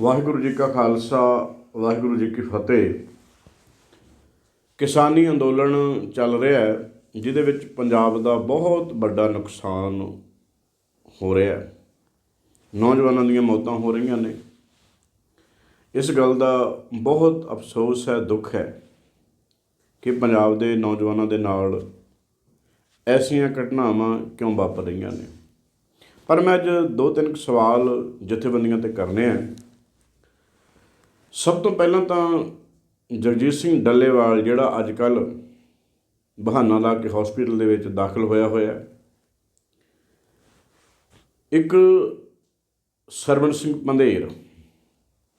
ਵਾਹਿਗੁਰੂ ਜੀ ਕਾ ਖਾਲਸਾ, ਵਾਹਿਗੁਰੂ ਜੀ ਕੀ ਫਤਿਹ। ਕਿਸਾਨੀ ਅੰਦੋਲਨ ਚੱਲ ਰਿਹਾ ਹੈ, ਜਿਹਦੇ ਵਿੱਚ ਪੰਜਾਬ ਦਾ ਬਹੁਤ ਵੱਡਾ ਨੁਕਸਾਨ ਹੋ ਰਿਹਾ ਹੈ। ਨੌਜਵਾਨਾਂ ਦੀਆਂ ਮੌਤਾਂ ਹੋ ਰਹੀਆਂ ਨੇ। ਇਸ ਗੱਲ ਦਾ ਬਹੁਤ ਅਫਸੋਸ ਹੈ, ਦੁੱਖ ਹੈ ਕਿ ਪੰਜਾਬ ਦੇ ਨੌਜਵਾਨਾਂ ਦੇ ਨਾਲ ਐਸੀਆਂ ਘਟਨਾਵਾਂ ਕਿਉਂ ਵਾਪਰ ਰਹੀਆਂ ਨੇ। ਪਰ ਮੈਂ ਅੱਜ ਦੋ ਤਿੰਨ ਕੁ ਸਵਾਲ ਜਥੇਬੰਦੀਆਂ ਤੇ ਕਰਨੇ ਆ। ਸਭ ਤੋਂ ਪਹਿਲਾਂ ਤਾਂ ਜਗਜੀਤ ਸਿੰਘ ਡੱਲੇਵਾਲ, ਜਿਹੜਾ ਅੱਜ ਕੱਲ ਬਹਾਨਾ ਲਾ ਕੇ ਹਸਪੀਟਲ ਦੇ ਵਿੱਚ ਦਾਖਲ ਹੋਇਆ ਹੋਇਆ ਇੱਕ ਸਰਵਣ ਸਿੰਘ ਪੰਧੇਰ,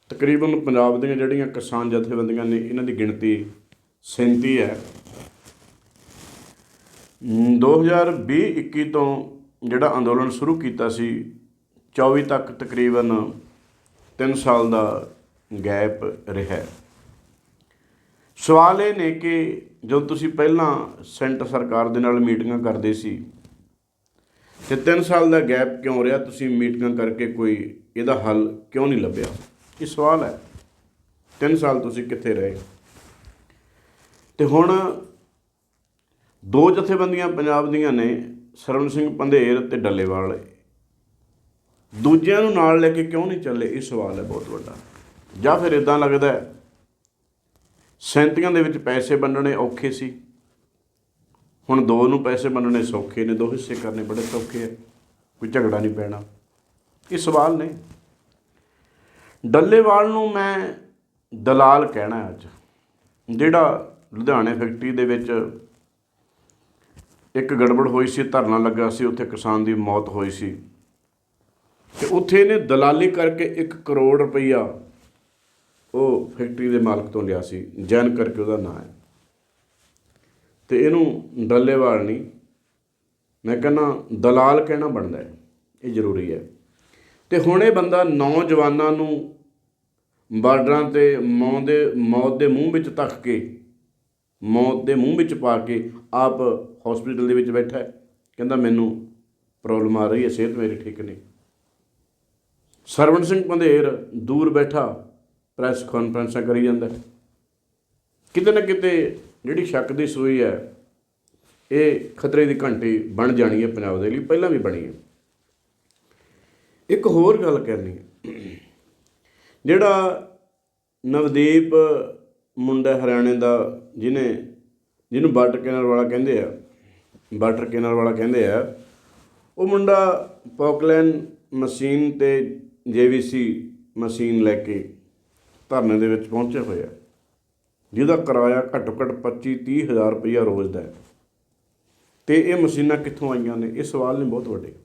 ਤਕਰੀਬਨ ਪੰਜਾਬ ਦੀਆਂ ਜਿਹੜੀਆਂ ਕਿਸਾਨ ਜਥੇਬੰਦੀਆਂ ਨੇ, ਇਹਨਾਂ ਦੀ ਗਿਣਤੀ 37 ਹੈ। 2020-21 ਤੋਂ ਜਿਹੜਾ ਅੰਦੋਲਨ ਸ਼ੁਰੂ ਕੀਤਾ ਸੀ 24 ਤੱਕ ਤਕਰੀਬਨ 3 ਸਾਲ ਦਾ ਗੈਪ ਰਿਹਾ ਸਵਾਲ ਇਹ ਨੇ ਕਿ ਜਦੋਂ ਤੁਸੀਂ ਪਹਿਲਾਂ ਸੈਂਟਰ ਸਰਕਾਰ ਦੇ ਨਾਲ ਮੀਟਿੰਗਾਂ ਕਰਦੇ ਸੀ, ਤੇ 3 ਸਾਲ ਦਾ ਗੈਪ ਕਿਉਂ ਰਿਹਾ? ਤੁਸੀਂ ਮੀਟਿੰਗਾਂ ਕਰਕੇ ਕੋਈ ਇਹਦਾ ਹੱਲ ਕਿਉਂ ਨਹੀਂ ਲੱਭਿਆ? ਇਹ ਸਵਾਲ ਹੈ। 3 ਸਾਲ ਤੁਸੀਂ ਕਿੱਥੇ ਰਹੇ? ਤੇ ਹੁਣ ਦੋ ਜਥੇਬੰਦੀਆਂ ਪੰਜਾਬ ਦੀਆਂ ਨੇ ਸਰਵਨ ਸਿੰਘ ਪੰਧੇਰ ਤੇ ਡੱਲੇਵਾਲ। ਦੂਜਿਆਂ ਨੂੰ ਨਾਲ ਲੈ ਕੇ ਕਿਉਂ ਨਹੀਂ ਚੱਲੇ? ਇਹ ਸਵਾਲ ਹੈ ਬਹੁਤ ਵੱਡਾ। ਜਾਂ ਫਿਰ ਇਦਾਂ ਲੱਗਦਾ ਸੈਂਤੀਆਂ ਦੇ ਵਿੱਚ ਪੈਸੇ ਵੰਡਣੇ ਔਖੇ ਸੀ। ਹੁਣ ਦੋ ਨੂੰ ਪੈਸੇ ਵੰਡਣੇ ਸੌਖੇ ਨੇ, ਦੋ ਹਿੱਸੇ ਕਰਨੇ ਬੜੇ ਸੌਖੇ ਹੈ ਕੋਈ ਝਗੜਾ ਨਹੀਂ ਪੈਣਾ। ਇਹ ਸਵਾਲ ਨੇ। ਡੱਲੇਵਾਲ ਨੂੰ ਮੈਂ ਦਲਾਲ ਕਹਿਣਾ ਅੱਜ। ਜਿਹੜਾ ਲੁਧਿਆਣੇ ਫੈਕਟਰੀ ਦੇ ਵਿੱਚ ਇੱਕ ਗੜਬੜ ਹੋਈ ਸੀ, ਧਰਨਾ ਲੱਗਾ ਸੀ, ਉੱਥੇ ਕਿਸਾਨ ਦੀ ਮੌਤ ਹੋਈ ਸੀ। ਤੇ ਉੱਥੇ ਇਹਨੇ ਦਲਾਲੀ ਕਰਕੇ 1 ਕਰੋੜ ਰੁਪਈਆ ਉਹ ਫੈਕਟਰੀ ਦੇ ਮਾਲਕ ਤੋਂ ਲਿਆ ਸੀ, ਜੈਨ ਕਰਕੇ ਉਹਦਾ ਨਾਂ ਹੈ। ਤੇ ਇਹਨੂੰ ਡੱਲੇਵਾਲ ਨਹੀਂ ਮੈਂ ਕਹਿੰਦਾ, ਦਲਾਲ ਕਹਿਣਾ ਬਣਦਾ ਹੈ, ਇਹ ਜ਼ਰੂਰੀ ਹੈ। ਤੇ ਹੁਣ ਇਹ ਬੰਦਾ ਨੌਜਵਾਨਾਂ ਨੂੰ ਬਾਰਡਰਾਂ ਤੇ ਮੌਤ ਦੇ ਮੌਤ ਦੇ ਮੂੰਹ ਵਿੱਚ ਤੱਕ ਕੇ, ਮੌਤ ਦੇ ਮੂੰਹ ਵਿੱਚ ਪਾ ਕੇ ਆਪ ਹਸਪੀਟਲ ਦੇ ਵਿੱਚ ਬੈਠਾ ਹੈ। ਕਹਿੰਦਾ, ਮੈਨੂੰ ਪ੍ਰੋਬਲਮ ਆ ਰਹੀ ਹੈ, ਸਿਹਤ ਮੇਰੀ ਠੀਕ ਨਹੀਂ। ਸਰਵਣ ਸਿੰਘ ਪੰਧੇਰ ਦੂਰ ਬੈਠਾ। ਪ੍ਰੈਸ ਕਾਨਫਰੰਸਾਂ ਕਰੀ ਜਾਂਦਾ ਕਿਤੇ ਨਾ ਕਿਤੇ ਜਿਹੜੀ ਸ਼ੱਕ ਦੀ ਸੂਈ ਹੈ, ਇਹ ਖਤਰੇ ਦੀ ਘੰਟੀ ਬਣ ਜਾਣੀ ਹੈ ਪੰਜਾਬ ਦੇ ਲਈ, ਪਹਿਲਾਂ ਵੀ ਬਣੀ ਹੈ। ਇੱਕ ਹੋਰ ਗੱਲ ਕਰਨੀ ਹੈ। ਜਿਹੜਾ ਨਵਦੀਪ ਮੁੰਡਾ ਹਰਿਆਣੇ ਦਾ, ਜਿਹਨੇ, ਜਿਹਨੂੰ ਵਾਟਰ ਕੈਨਲ ਵਾਲਾ ਕਹਿੰਦੇ ਆ ਵਾਟਰ ਕੈਨਲ ਵਾਲਾ ਕਹਿੰਦੇ ਆ, ਉਹ ਮੁੰਡਾ ਪੌਕਲੈਨ ਮਸ਼ੀਨ ਤੇ ਜੇਵੀਸੀ ਮਸ਼ੀਨ ਲੈ ਕੇ ਧਰਨੇ ਦੇ ਵਿੱਚ ਪਹੁੰਚੇ ਹੋਏ ਆ ਜਿਹਦਾ ਕਿਰਾਇਆ ਘੱਟੋ ਘੱਟ 25 30 ਹਜ਼ਾਰ ਰੁਪਈਆ ਰੋਜ਼ ਦਾ ਹੈ। ਤੇ ਇਹ ਮਸ਼ੀਨਾਂ ਕਿੱਥੋਂ ਆਈਆਂ ਨੇ? ਇਹ ਸਵਾਲ ਨੇ ਬਹੁਤ ਵੱਡੇ।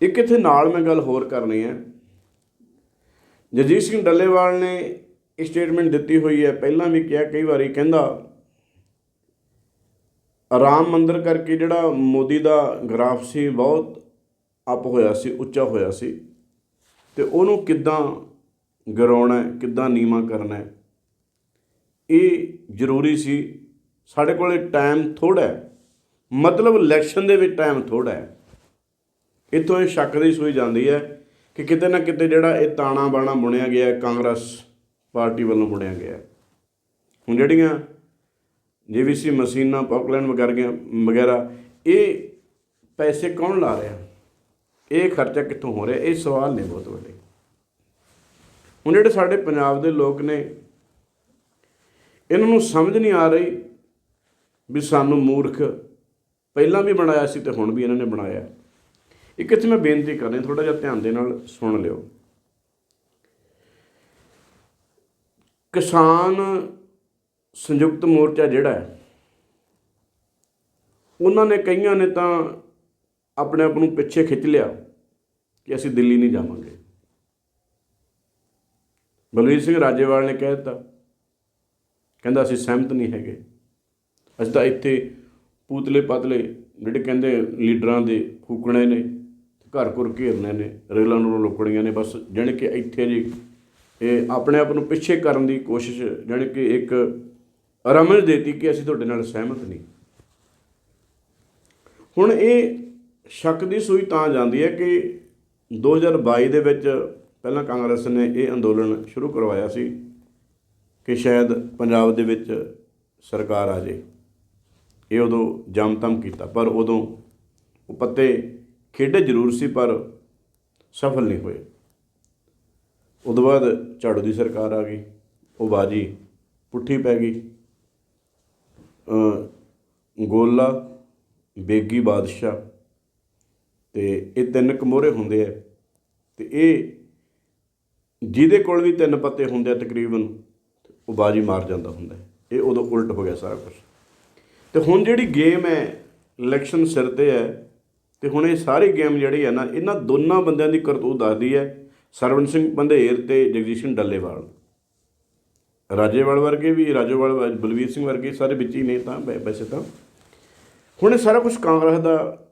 ਇੱਕ ਇੱਥੇ ਨਾਲ ਮੈਂ ਗੱਲ ਹੋਰ ਕਰਨੀ ਹੈ। ਜਗਜੀਤ ਸਿੰਘ ਡੱਲੇਵਾਲ ਨੇ ਇਹ ਸਟੇਟਮੈਂਟ ਦਿੱਤੀ ਹੋਈ ਹੈ। ਪਹਿਲਾਂ ਵੀ ਕਿਹਾ, ਕਈ ਵਾਰੀ ਕਹਿੰਦਾ, ਰਾਮ ਮੰਦਰ ਕਰਕੇ ਜਿਹੜਾ ਮੋਦੀ ਦਾ ਗ੍ਰਾਫ ਸੀ, ਬਹੁਤ ਅਪ ਹੋਇਆ ਸੀ, ਉੱਚਾ ਹੋਇਆ ਸੀ। ਤੇ ਉਹਨੂੰ ਕਿੱਦਾਂ ਗਰਾਉਣਾ ਕਿੱਦਾਂ ਨੀਵਾਂ ਕਰਨਾ ਇਹ ਜ਼ਰੂਰੀ ਸੀ, ਸਾਡੇ ਕੋਲੇ ਟਾਈਮ ਥੋੜਾ ਹੈ। ਮਤਲਬ ਇਲੈਕਸ਼ਨ ਦੇ ਵਿੱਚ ਟਾਈਮ ਥੋੜਾ ਹੈ। ਇੱਥੋਂ ਇਹ ਸ਼ੱਕ ਦੀ ਸੂਈ ਜਾਂਦੀ ਹੈ ਕਿ ਕਿਤੇ ਨਾ ਕਿਤੇ ਜਿਹੜਾ ਇਹ ਤਾਣਾ ਬਾਣਾ ਬੁਣਿਆ ਗਿਆ ਕਾਂਗਰਸ ਪਾਰਟੀ ਵੱਲੋਂ ਬੁਣਿਆ ਗਿਆ ਹੁਣ ਜਿਹੜੀਆਂ ਜੀਵੀਸੀ ਮਸ਼ੀਨਾਂ ਪੌਕਲੈਂਡ ਵਗੈਰਾ ਵਗੈਰਾ, ਇਹ ਪੈਸੇ ਕੌਣ ਲਾ ਰਿਹਾ? ਇਹ ਖਰਚਾ ਕਿੱਥੋਂ ਹੋ ਰਿਹਾ? ਇਹ ਸਵਾਲ ਨੇ ਬਹੁਤ ਵੱਡੇ। ਹੁਣ ਜਿਹੜੇ ਸਾਡੇ ਪੰਜਾਬ ਦੇ ਲੋਕ ਨੇ, ਇਹਨਾਂ ਨੂੰ ਸਮਝ ਨਹੀਂ ਆ ਰਹੀ ਵੀ ਸਾਨੂੰ ਮੂਰਖ ਪਹਿਲਾਂ ਵੀ ਬਣਾਇਆ ਸੀ ਤੇ ਹੁਣ ਵੀ ਇਹਨਾਂ ਨੇ ਬਣਾਇਆ। ਇੱਕ ਇੱਥੇ ਮੈਂ ਬੇਨਤੀ ਕਰਨੀ ਥੋੜਾ ਜਿਹਾ ਧਿਆਨ ਦੇ ਨਾਲ ਸੁਣ ਲਿਓ। ਕਿਸਾਨ ਸੰਯੁਕਤ ਮੋਰਚਾ ਜਿਹੜਾ ਹੈ, ਉਹਨਾਂ ਨੇ ਕਈਆਂ ਨੇ ਤਾਂ ਆਪਣੇ ਆਪ ਨੂੰ ਪਿੱਛੇ ਖਿੱਚ ਲਿਆ ਕਿ ਅਸੀਂ ਦਿੱਲੀ ਨਹੀਂ ਜਾਵਾਂਗੇ। ਬਲਵੀਰ ਸਿੰਘ ਰਾਜੇਵਾਲ ਨੇ ਕਹਿ ਦਿੱਤਾ। ਕਹਿੰਦਾ, ਅਸੀਂ ਸਹਿਮਤ ਨਹੀਂ ਹੈਗੇ। ਅਸੀਂ ਤਾਂ ਇੱਥੇ ਪੂਤਲੇ ਪਤਲੇ ਜਿਹੜੇ ਕਹਿੰਦੇ ਲੀਡਰਾਂ ਦੇ ਫੂਕਣੇ ਨੇ, ਘਰ ਘਰ ਘੇਰਨੇ ਨੇ, ਰੇਲਾਂ ਨੂੰ ਲੁਕੜੀਆਂ ਨੇ, ਬਸ ਜਾਣੀ ਕਿ ਇੱਥੇ ਜੀ ਇਹ ਆਪਣੇ ਆਪ ਨੂੰ ਪਿੱਛੇ ਕਰਨ ਦੀ ਕੋਸ਼ਿਸ਼, ਜਾਣੀ ਕਿ ਇੱਕ ਰਮਜ ਦੇਤੀ ਕਿ ਅਸੀਂ ਤੁਹਾਡੇ ਨਾਲ ਸਹਿਮਤ ਨਹੀਂ। ਹੁਣ ਇਹ ਸ਼ੱਕ ਦੀ ਸੂਈ ਤਾਂ ਜਾਂਦੀ ਹੈ ਕਿ 2022 ਦੇ ਵਿੱਚ ਪਹਿਲਾਂ ਕਾਂਗਰਸ ਨੇ ਇਹ ਅੰਦੋਲਨ ਸ਼ੁਰੂ ਕਰਵਾਇਆ ਸੀ ਕਿ ਸ਼ਾਇਦ ਪੰਜਾਬ ਦੇ ਵਿੱਚ ਸਰਕਾਰ ਆ ਜੇ। ਇਹ ਉਦੋਂ ਜਮਤਮ ਕੀਤਾ, ਪਰ ਉਦੋਂ ਉਹ ਪੱਤੇ ਖੇਡੇ ਜ਼ਰੂਰ ਸੀ, ਪਰ ਸਫਲ ਨਹੀਂ ਹੋਏ। ਉਦੋਂ ਬਾਅਦ ਝਾੜੂ ਦੀ ਸਰਕਾਰ ਆ ਗਈ, ਉਹ ਬਾਜੀ ਪੁੱਠੀ ਪੈ ਗਈ। ਗੋਲਾ, ਬੇਗੀ ਬਾਦਸ਼ਾਹ, ਤੇ ਇਹ ਤਿੰਨ ਕਮੋਰੇ ਹੁੰਦੇ ਆ, ਤੇ ਇਹ ਜਿਹਦੇ ਕੋਲ ਵੀ ਤਿੰਨ ਪੱਤੇ ਹੁੰਦੇ ਆ ਤਕਰੀਬਨ, ਉਹ ਬਾਜੀ ਮਾਰ ਜਾਂਦਾ ਹੁੰਦਾ ਇਹ ਉਦੋਂ ਉਲਟ ਹੋ ਗਿਆ ਸਾਰਾ ਕੁਝ ਤੇ ਹੁਣ ਜਿਹੜੀ ਗੇਮ ਹੈ, ਇਲੈਕਸ਼ਨ ਸਿਰ ਤੇ ਹੈ, ਤੇ ਹੁਣ ਇਹ ਸਾਰੀ ਗੇਮ ਜਿਹੜੀ ਹੈ ਨਾ, ਇਹਨਾਂ ਦੋਨਾਂ ਬੰਦਿਆਂ ਦੀ ਕਰਤੂਤ ਦੱਸਦੀ ਹੈ, ਸਰਵਣ ਸਿੰਘ ਬੰਦੇਰ ਤੇ ਜਗਜੀਤ ਸਿੰਘ ਡੱਲੇਵਾਲ। ਰਾਜੇਵਾਲ ਵਰਗੇ ਵੀ, ਰਾਜੇਵਾਲ ਵ- ਬਲਵੀਰ ਸਿੰਘ ਵਰਗੇ ਸਾਰੇ ਵਿੱਚ ਹੀ ਨੇ ਤਾਂ ਵੈਸੇ ਤਾਂ। ਹੁਣ ਇਹ ਸਾਰਾ ਕੁਝ ਕਾਂਗਰਸ ਦਾ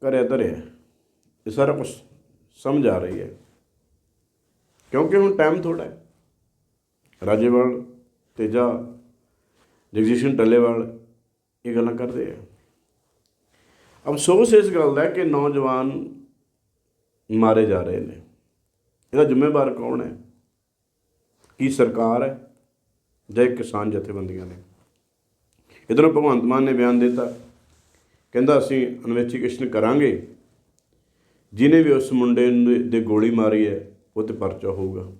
ਕਰਿਆ ਧਰਿਆ ਇਹ ਸਾਰਾ ਕੁਝ ਸਮਝ ਆ ਰਹੀ ਹੈ। ਕਿਉਂਕਿ ਹੁਣ ਟਾਈਮ ਥੋੜਾ ਹੈ। ਰਾਜੇਵਾਲ, ਤੇਜਾ, ਜਗਜੀਤ ਸਿੰਘ ਡੱਲੇਵਾਲ ਇਹ ਗੱਲਾਂ ਕਰਦੇ ਆ। ਅਫਸੋਸ ਇਸ ਗੱਲ ਦਾ ਕਿ ਨੌਜਵਾਨ ਮਾਰੇ ਜਾ ਰਹੇ ਨੇ। ਇਹਦਾ ਜ਼ਿੰਮੇਵਾਰ ਕੌਣ ਹੈ? ਕੀ ਸਰਕਾਰ ਹੈ? ਜਾਂ ਕਿਸਾਨ ਜਥੇਬੰਦੀਆਂ ਨੇ? ਇਧਰੋਂ ਭਗਵੰਤ ਮਾਨ ਨੇ ਬਿਆਨ ਦਿੱਤਾ। ਕਹਿੰਦਾ, ਅਸੀਂ ਇਨਵੈਸਟੀਗੇਸ਼ਨ ਕਰਾਂਗੇ। ਜਿਨੇ ਵੀ ਉਸ ਮੁੰਡੇ ਦੇ ਗੋਲੀ ਮਾਰੀ ਹੈ ਉਹ ਤੇ ਪਰਚਾ ਹੋਊਗਾ।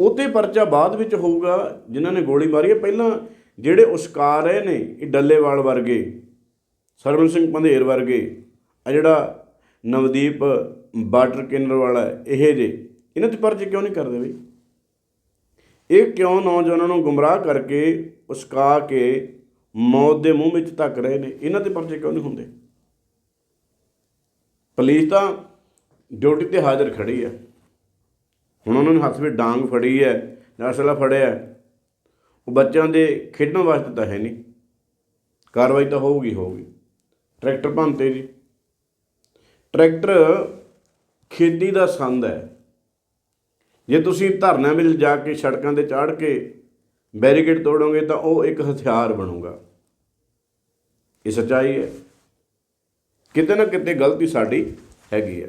ਉਹ ਤੇ ਪਰਚਾ ਬਾਅਦ ਵਿੱਚ ਹੋਊਗਾ, ਜਿਨ੍ਹਾਂ ਨੇ ਗੋਲੀ ਮਾਰੀ ਹੈ। ਪਹਿਲਾਂ ਜਿਹੜੇ ਉਸਕਾ ਰਹੇ ਨੇ, ਇਹ ਡੱਲੇਵਾਲ ਵਰਗੇ ਸਰਵਨ ਸਿੰਘ ਪੰਧੇਰ ਵਰਗੇ ਆ ਜਿਹੜਾ ਨਵਦੀਪ ਬਾਰਡਰ ਕਿੰਨਰ ਵਾਲਾ ਇਹ ਜੇ, ਇਹਨਾਂ ਤੇ ਪਰਚੇ ਕਿਉਂ ਨਹੀਂ ਕਰਦੇ ਬਈ? ਇਹ ਕਿਉਂ ਨੌਜਵਾਨਾਂ ਨੂੰ ਗੁੰਮਰਾਹ ਕਰਕੇ ਉਸਕਾ ਕੇ ਮੌਤ ਦੇ ਮੂੰਹ ਵਿੱਚ ਧੱਕ ਰਹੇ ਨੇ? ਇਹਨਾਂ ਤੇ ਪਰਚੇ ਕਿਉਂ ਨਹੀਂ ਹੁੰਦੇ? ਪੁਲਿਸ ਤਾਂ ਡਿਊਟੀ ਤੇ ਹਾਜ਼ਰ ਖੜੀ ਹੈ। ਹੁਣ ਉਹਨਾਂ ਨੇ ਹੱਥ ਵਿੱਚ ਡਾਂਗ ਫੜੀ ਹੈ ਜਾਂ ਫੜਿਆ ਉਹ ਬੱਚਿਆਂ ਦੇ ਖੇਡਣ ਵਾਸਤੇ ਤਾਂ ਹੈ ਨਹੀਂ। ਕਾਰਵਾਈ ਤਾਂ ਹੋਊਗੀ ਹੋਊਗੀ। ਟਰੈਕਟਰ ਭੰਨਤੇ ਜੀ। ਟਰੈਕਟਰ ਖੇਤੀ ਦਾ ਸੰਦ ਹੈ। ਜੇ ਤੁਸੀਂ ਧਰਨਿਆਂ ਵਿੱਚ ਜਾ ਕੇ ਸੜਕਾਂ ਤੇ ਚਾੜ ਕੇ ਬੈਰੀਕੇਡ ਤੋੜੋਗੇ ਤਾਂ ਉਹ ਇੱਕ ਹਥਿਆਰ ਬਣੂਗਾ। ਇਹ ਸੱਚਾਈ ਹੈ। ਕਿਤੇ ਨਾ ਕਿਤੇ ਗਲਤੀ ਸਾਡੀ ਹੈਗੀ ਹੈ।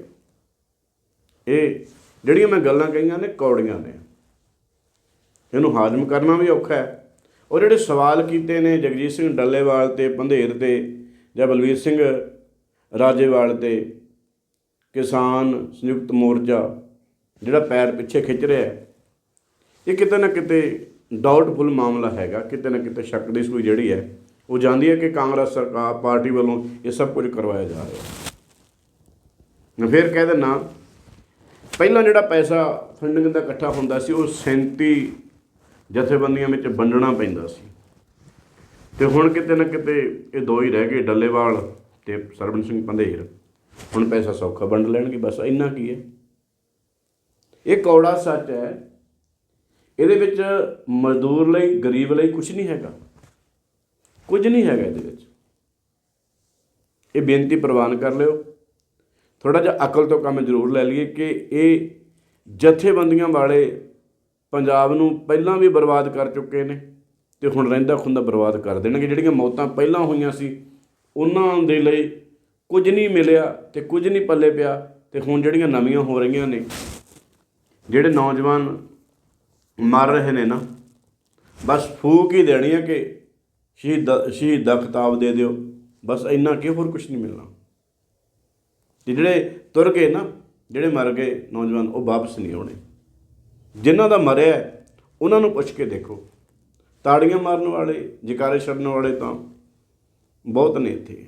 ਇਹ ਜਿਹੜੀਆਂ ਮੈਂ ਗੱਲਾਂ ਕਹੀਆਂ ਨੇ ਕੌੜੀਆਂ ਨੇ। ਇਹਨੂੰ ਹਾਜ਼ਮ ਕਰਨਾ ਵੀ ਔਖਾ ਹੈ। ਉਹ ਜਿਹੜੇ ਸਵਾਲ ਕੀਤੇ ਨੇ ਜਗਜੀਤ ਸਿੰਘ ਡੱਲੇਵਾਲ ਤੇ ਪੰਧੇਰ ਤੇ ਜਾਂ ਬਲਵੀਰ ਸਿੰਘ ਰਾਜੇਵਾਲ ਤੇ, ਕਿਸਾਨ ਸੰਯੁਕਤ ਮੋਰਚਾ ਜਿਹੜਾ ਪੈਰ ਪਿੱਛੇ ਖਿੱਚ ਰਿਹਾ ਹੈ, ਇਹ ਕਿਤੇ ਨਾ ਕਿਤੇ ਡਾਊਟਫੁਲ ਮਾਮਲਾ ਹੈਗਾ। ਕਿਤੇ ਨਾ ਕਿਤੇ ਸ਼ੱਕ ਦੀ ਸੂਈ ਜਿਹੜੀ ਹੈ, ਉਹ ਜਾਂਦੀ ਹੈ ਕਿ ਕਾਂਗਰਸ ਸਰਕਾਰ, ਪਾਰਟੀ ਵੱਲੋਂ ਇਹ ਸਭ ਕੁਝ ਕਰਵਾਇਆ ਜਾ ਰਿਹਾ ਹੈ। ਮੈਂ ਫਿਰ ਕਹਿ ਦਿੰਨਾ ਪਹਿਲਾਂ ਜਿਹੜਾ ਪੈਸਾ ਫੰਡਿੰਗ ਦਾ ਇਕੱਠਾ ਹੁੰਦਾ ਸੀ, ਉਹ 37 ਜਥੇਬੰਦੀਆਂ ਵਿੱਚ ਵੰਡਣਾ ਪੈਂਦਾ ਸੀ। ਤੇ ਹੁਣ ਕਿਤੇ ਨਾ ਕਿਤੇ ਇਹ ਦੋ ਹੀ ਰਹਿ ਗਏ, ਡੱਲੇਵਾਲ ਤੇ ਸਰਵਨ ਸਿੰਘ ਪੰਧੇਰ। ਹੁਣ ਪੈਸਾ ਸੌਖਾ ਵੰਡ ਲੈਣਗੇ, ਬਸ ਇੰਨਾ ਕੀ ਹੈ। ਇਹ ਕੌੜਾ ਸੱਚ ਹੈ। ਇਹਦੇ ਵਿੱਚ ਮਜ਼ਦੂਰ ਲਈ, ਗਰੀਬ ਲਈ ਕੁਝ ਨਹੀਂ ਹੈਗਾ। ਕੁਝ ਨਹੀਂ ਹੈਗਾ ਇਹਦੇ ਵਿੱਚ। ਇਹ ਬੇਨਤੀ ਪ੍ਰਵਾਨ ਕਰ ਲਿਓ। ਥੋੜਾ ਜਿਹਾ ਅਕਲ ਤੋਂ ਕੰਮ ਜ਼ਰੂਰ ਲੈ ਲਈਏ ਕਿ ਇਹ ਜਥੇਬੰਦੀਆਂ ਵਾਲੇ ਪੰਜਾਬ ਨੂੰ ਪਹਿਲਾਂ ਵੀ ਬਰਬਾਦ ਕਰ ਚੁੱਕੇ ਨੇ ਤੇ ਹੁਣ ਰਹਿੰਦਾ ਖੁੰਦਾ ਬਰਬਾਦ ਕਰ ਦੇਣਗੇ। ਜਿਹੜੀਆਂ ਮੌਤਾਂ ਪਹਿਲਾਂ ਹੋਈਆਂ ਸੀ, ਉਹਨਾਂ ਦੇ ਲਈ ਕੁਝ ਨਹੀਂ ਮਿਲਿਆ ਤੇ ਕੁਝ ਨਹੀਂ ਪੱਲੇ ਪਿਆ ਤੇ ਹੁਣ ਜਿਹੜੀਆਂ ਨਵੀਆਂ ਹੋ ਰਹੀਆਂ ਨੇ, ਜਿਹੜੇ ਨੌਜਵਾਨ ਮਰ ਰਹੇ ਨੇ ਨਾ, ਬਸ ਫੂਕ ਹੀ ਦੇਣੀ ਹੈ ਕਿ ਸ਼ਹੀਦ ਸ਼ਹੀਦ ਦਾ ਖਿਤਾਬ ਦੇ ਦਿਓ। ਬਸ ਇੰਨਾ ਕਿ ਹੋਰ ਕੁਝ ਨਹੀਂ ਮਿਲਣਾ। ਤੇ ਜਿਹੜੇ ਤੁਰ ਗਏ ਨਾ, ਜਿਹੜੇ ਮਰ ਗਏ ਨੌਜਵਾਨ, ਉਹ ਵਾਪਸ ਨਹੀਂ ਆਉਣੇ। ਜਿਨ੍ਹਾਂ ਦਾ ਮਰਿਆ ਉਹਨਾਂ ਨੂੰ ਪੁੱਛ ਕੇ ਦੇਖੋ। ਤਾੜੀਆਂ ਮਾਰਨ ਵਾਲੇ, ਜਕਾਰੇ ਛੱਡਣ ਵਾਲੇ ਤਾਂ ਬਹੁਤ ਨੇ ਇੱਥੇ।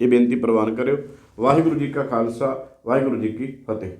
ਇਹ ਬੇਨਤੀ ਪ੍ਰਵਾਨ ਕਰਿਓ। ਵਾਹਿਗੁਰੂ ਜੀ ਕਾ ਖਾਲਸਾ, ਵਾਹਿਗੁਰੂ ਜੀ ਕੀ ਫਤਿਹ।